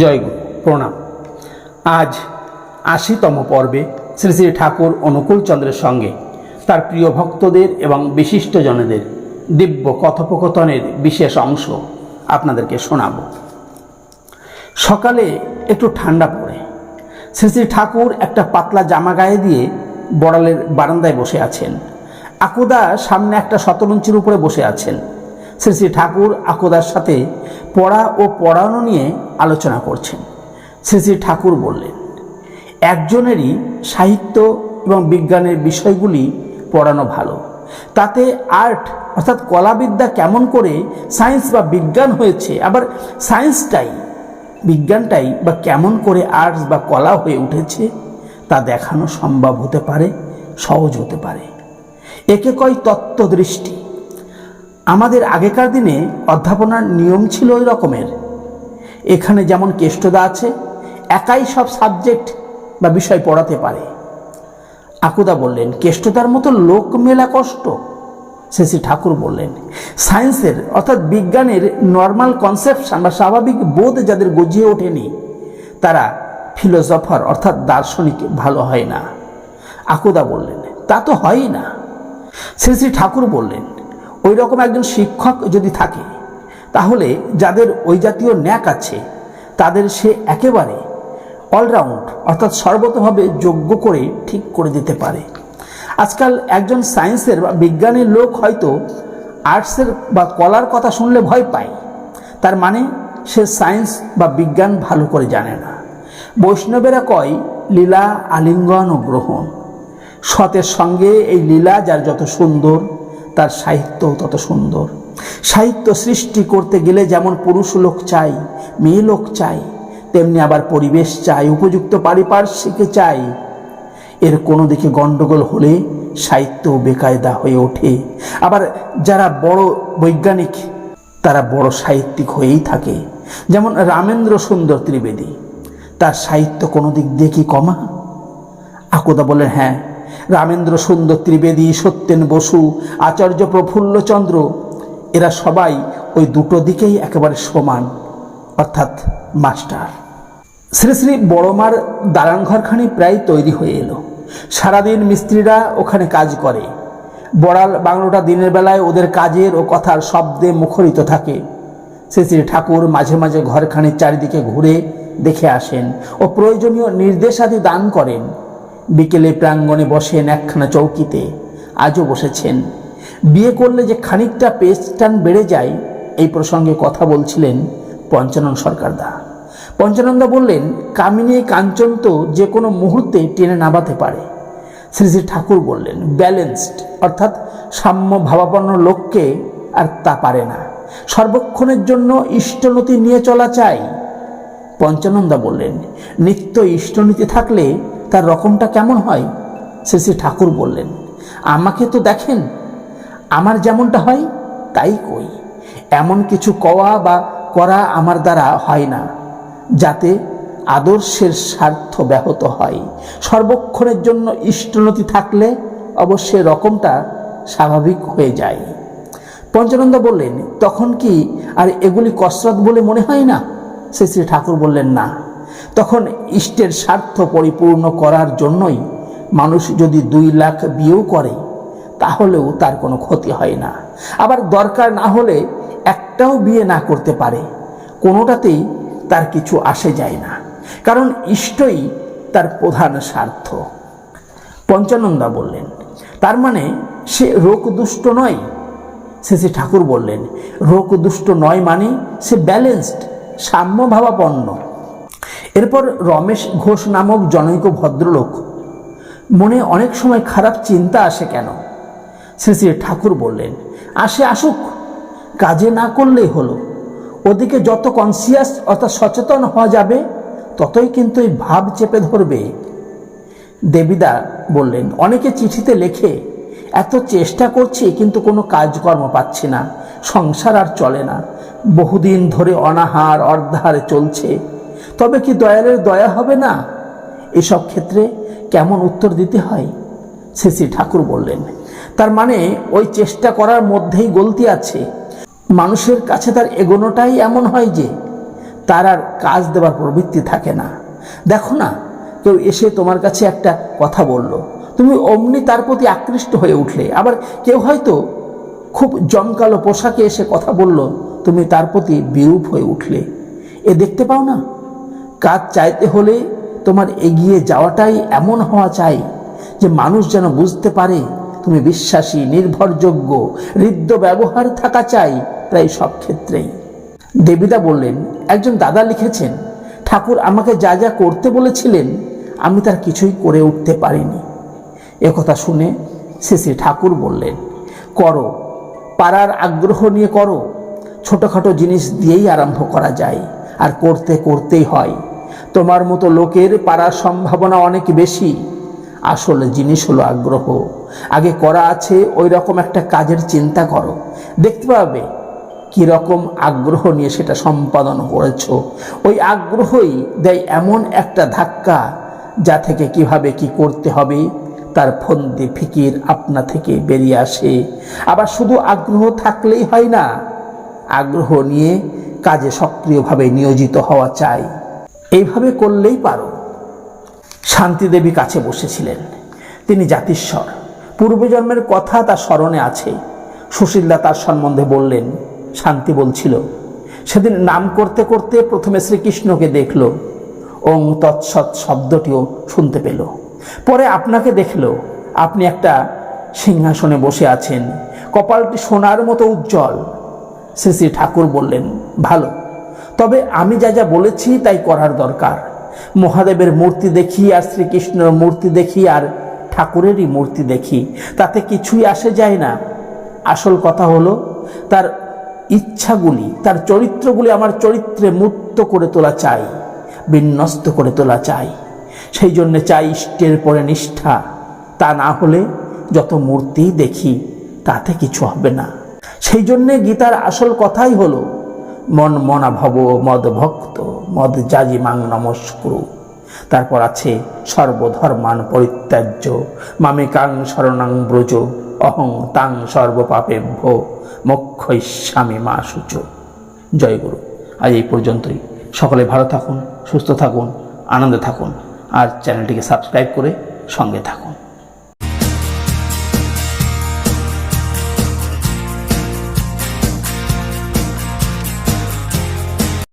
জয় গুরু, প্রণাম। আজ আশিতম পর্বে শ্রী শ্রী ঠাকুর অনুকূল চন্দ্রের সঙ্গে তার প্রিয় ভক্তদের এবং বিশিষ্টজনেদের দিব্য কথোপকথনের বিশেষ অংশ আপনাদেরকে শোনাব। সকালে একটু ঠান্ডা পড়ে। শ্রী শ্রী ঠাকুর একটা পাতলা জামা গায়ে দিয়ে বড়ালের বারান্দায় বসে আছেন। আকুদা সামনে একটা শতরঞ্চির উপরে বসে আছেন। শ্রী শ্রী ঠাকুর আকুদার সাথে পড়া ও পড়ানো নিয়ে আলোচনা করছেন। শ্রী শ্রী ঠাকুর বললেন, একজনেরই সাহিত্য এবং বিজ্ঞানের বিষয়গুলি পড়ানো ভালো। তাতে আর্ট অর্থাৎ কলাবিদ্যা কেমন করে সায়েন্স বা বিজ্ঞান হয়েছে, আবার সায়েন্সটাই, বিজ্ঞানটাই বা কেমন করে আর্টস বা কলা হয়ে উঠেছে তা দেখানো সম্ভব হতে পারে, সহজ হতে পারে। একে কয় তত্ত্ব দৃষ্টি আমাদের আগেকার দিনে অধ্যাপনার নিয়ম ছিল ওই রকমের। এখানে যেমন কেষ্টদা আছে, একাই সব সাবজেক্ট বা বিষয় পড়াতে পারে। আকুদা বললেন, কেষ্টদার মতো লোক মেলা কষ্ট। শেষি ঠাকুর বললেন, সায়েন্সের অর্থাৎ বিজ্ঞানের নর্মাল কনসেপশন বা স্বাভাবিক বোধ যাদের গজিয়ে ওঠেনি, তারা ফিলোসফার অর্থাৎ দার্শনিক ভালো হয় না। আকুদা বললেন, তা তো হয়ই না। শ্রী শ্রী ঠাকুর বললেন ওই রকম একজন শিক্ষক যদি থাকে, তাহলে যাদের ওই জাতীয় ন্যাক আছে, তাদের সে একেবারে অলরাউন্ড অর্থাৎ সর্বতভাবে যোগ্য করে ঠিক করে দিতে পারে। আজকাল একজন সায়েন্সের বা বিজ্ঞানের লোক হয়তো আর্টসের বা কলার কথা শুনলে ভয় পায়। তার মানে সে সায়েন্স বা বিজ্ঞান ভালো করে জানে না। বৈষ্ণবেরা কয়, লীলা আলিঙ্গন ও গ্রহণ। সতের সঙ্গে এই লীলা যার যত সুন্দর তার সাহিত্যও তত সুন্দর। সাহিত্য সৃষ্টি করতে গেলে যেমন পুরুষ লোক চাই, মেয়ে লোক চাই, তেমনি আবার পরিবেশ চাই, উপযুক্ত পারিপার্শ্বিকে চাই। এর কোনো দিকে গণ্ডগোল হলে সাহিত্য বেকায়দা হয়ে ওঠে। আবার যারা বড় বৈজ্ঞানিক, তারা বড় সাহিত্যিক হয়েই থাকে। যেমন রামেন্দ্র সুন্দর ত্রিবেদী, তার সাহিত্য কোনো দিক দিয়ে কি কমা? আকুদা বলেন হ্যাঁ রামেন্দ্র সুন্দর ত্রিবেদী সত্যেন বসু, আচার্য প্রফুল্লচন্দ্র এরা সবাই ওই দুটো দিকেই একেবারে সমান, অর্থাৎ মাস্টার। শ্রী শ্রী বড়মার দালানঘরখানি প্রায় তৈরি হয়ে এলো। সারাদিন মিস্ত্রিরা ওখানে কাজ করে। বড়াল বাংলোটা দিনের বেলায় ওদের কাজের ও কথার শব্দে মুখরিত থাকে। শ্রী শ্রী ঠাকুর মাঝে মাঝে ঘরখানির চারিদিকে ঘুরে দেখে আসেন ও প্রয়োজনীয় নির্দেশাদি দান করেন। বিকেলে প্রাঙ্গণে বসেন একখানা চৌকিতে, আজও বসেছেন। বিয়ে করলে যে খানিকটা পেস্টান বেড়ে যায়, এই প্রসঙ্গে কথা বলছিলেন পঞ্চানন সরকারদা। পঞ্চানন্দা বললেন, কামিনী কাঞ্চন তো যে কোনো মুহূর্তে টেনে নামাতে পারে। শ্রী শ্রী ঠাকুর বললেন, ব্যালেন্সড, অর্থাৎ সাম্য ভাবাপন্ন লোককে আর তা পারে না। সর্বক্ষণের জন্য ইষ্টনীতি নিয়ে চলা চাই। পঞ্চানন্দা বললেন, নিত্য ইষ্টনীতি থাকলে তার রকমটা কেমন হয়? শ্রী শ্রী ঠাকুর বললেন, আমাকে তো দেখেন, আমার যেমনটা হয় তাই কই। এমন কিছু কওয়া বা করা আমার দ্বারা হয় না, যাতে আদর্শের স্বার্থ ব্যাহত হয়। সর্বক্ষণের জন্য ইষ্টনতি থাকলে অবশ্যই রকমটা স্বাভাবিক হয়ে যায়। পঞ্চানন্দ বললেন, তখন কি আর এগুলি কসরত বলে মনে হয় না? শ্রী শ্রী ঠাকুর বললেন, না। তখন ইষ্টের স্বার্থ পরিপূর্ণ করার জন্যই মানুষ যদি দুই লাখ বিয়েও করে, তাহলেও তার কোনো ক্ষতি হয় না। আবার দরকার না হলে একটাও বিয়ে না করতে পারে, কোনোটাতেই তার কিছু আসে যায় না। কারণ ইষ্টই তার প্রধান স্বার্থ। পঞ্চানন্দা বললেন, তার মানে সে রোগদুষ্ট নয়? শেষে ঠাকুর বললেন, রোগদুষ্ট নয় মানে সে ব্যালেন্সড সাম্যভাবাপন্ন। এরপর রমেশ ঘোষ নামক জনৈক ভদ্রলোক। মনে অনেক সময় খারাপ চিন্তা আসে কেন? শ্রী শ্রী ঠাকুর বললেন, আসে আসুক, কাজে না করলেই হলো। ওদিকে যত কনসিয়াস অর্থাৎ সচেতন হওয়া যাবে, ততই কিন্তু এই ভাব চেপে ধরবে। দেবিদা বললেন, অনেকে চিঠিতে লেখে, এত চেষ্টা করছি, কিন্তু কোনো কাজকর্ম পাচ্ছি না। সংসার আর চলে না। বহুদিন ধরে অনাহার, অর্ধাহারে চলছে। তবে কি দয়ালের দয়া হবে না? এসব ক্ষেত্রে কেমন উত্তর দিতে হয়? শ্রী ঠাকুর বললেন, তার মানে ওই চেষ্টা করার মধ্যেই গলতি আছে। মানুষের কাছে তার এগোনোটাই এমন হয় যে, তার আর কাজ দেওয়ার প্রবৃত্তি থাকে না। দেখো না, কেউ এসে তোমার কাছে একটা কথা বলল, তুমি অমনি তার প্রতি আকৃষ্ট হয়ে উঠলে। আবার কেউ হয়তো খুব জমকালো পোশাকে এসে কথা বলল, তুমি তার প্রতি বিরূপ হয়ে উঠলে। এ দেখতে পাও না? কাজ চাইতে হলে তোমার এগিয়ে যাওয়াটাই এমন হওয়া চাই যে মানুষ যেন বুঝতে পারে তুমি বিশ্বাসী, নির্ভরযোগ্য, হৃদ্য ব্যবহার থাকা চাই প্রায় সব ক্ষেত্রেই। দেবিদা বললেন, একজন দাদা লিখেছেন, ঠাকুর আমাকে যা যা করতে বলেছিলেন, আমি তার কিছুই করে উঠতে পারিনি। একথা শুনে শ্রী শ্রী ঠাকুর বললেন, করো পাড়ার আগ্রহ নিয়ে করো, ছোটোখাটো জিনিস দিয়েই আরম্ভ করা যায়, আর করতে করতেই হয়। তোমার মতো লোকের পারার সম্ভাবনা অনেক বেশি। আসল জিনিস হলো আগ্রহ। আগে করা আছে ওই রকম একটা কাজের চিন্তা করো। দেখতে পাবে কী রকম আগ্রহ নিয়ে সেটা সম্পাদন করেছ। ওই আগ্রহই দেয় এমন একটা ধাক্কা যা থেকে কীভাবে কি করতে হবে, তার ফন্দি ফিকির আপনা থেকে বেরিয়ে আসে। আবার শুধু আগ্রহ থাকলেই হয় না, আগ্রহ নিয়ে কাজে সক্রিয়ভাবে নিয়োজিত হওয়া চাই। এইভাবে করলেই পারো। শান্তিদেবী কাছে বসেছিলেন। তিনি জাতিস্বর। পূর্বজন্মের কথা তার স্মরণে আছে। সুশীলদা তার সম্বন্ধে বললেন, শান্তি বলছিল, সেদিন নাম করতে করতে প্রথমে শ্রীকৃষ্ণকে দেখল। ওং তৎসৎ শব্দটিও শুনতে পেল। পরে আপনাকে দেখল। আপনি একটা সিংহাসনে বসে আছেন। কপালটি সোনার মতো উজ্জ্বল। শ্রী শ্রী ঠাকুর বললেন, ভালো। তবে আমি যা যা বলেছি তাই করার দরকার। মহাদেবের মূর্তি দেখি আর শ্রীকৃষ্ণের মূর্তি দেখি আর ঠাকুরেরই মূর্তি দেখি, তাতে কিছুই আসে যায় না। আসল কথা হলো, তার ইচ্ছাগুলি, তার চরিত্রগুলি আমার চরিত্রে মূর্ত করে তোলা চাই, বিন্যস্ত করে তোলা চাই। সেই জন্যে চাই ইষ্টের পরে নিষ্ঠা, তা না হলে যত মূর্তি দেখি তাতে কিছু হবে না। সেই জন্যে গীতার আসল কথাই হলো মন মনা ভব মদ ভক্ত, মদ জাজি মাং নমস্কুরু। তারপর আছে সর্বধর্মান পরিত্যাজ্য মামে কাং শরণাং ব্রজ, অহং তাং সর্বপাপেভ্য মোক্ষস্বামী মা সূচ। জয় গুরু। আজ এই পর্যন্তই। সকলে ভালো থাকুন, সুস্থ থাকুন, আনন্দে থাকুন। আর চ্যানেলটিকে সাবস্ক্রাইব করে সঙ্গে থাকুন।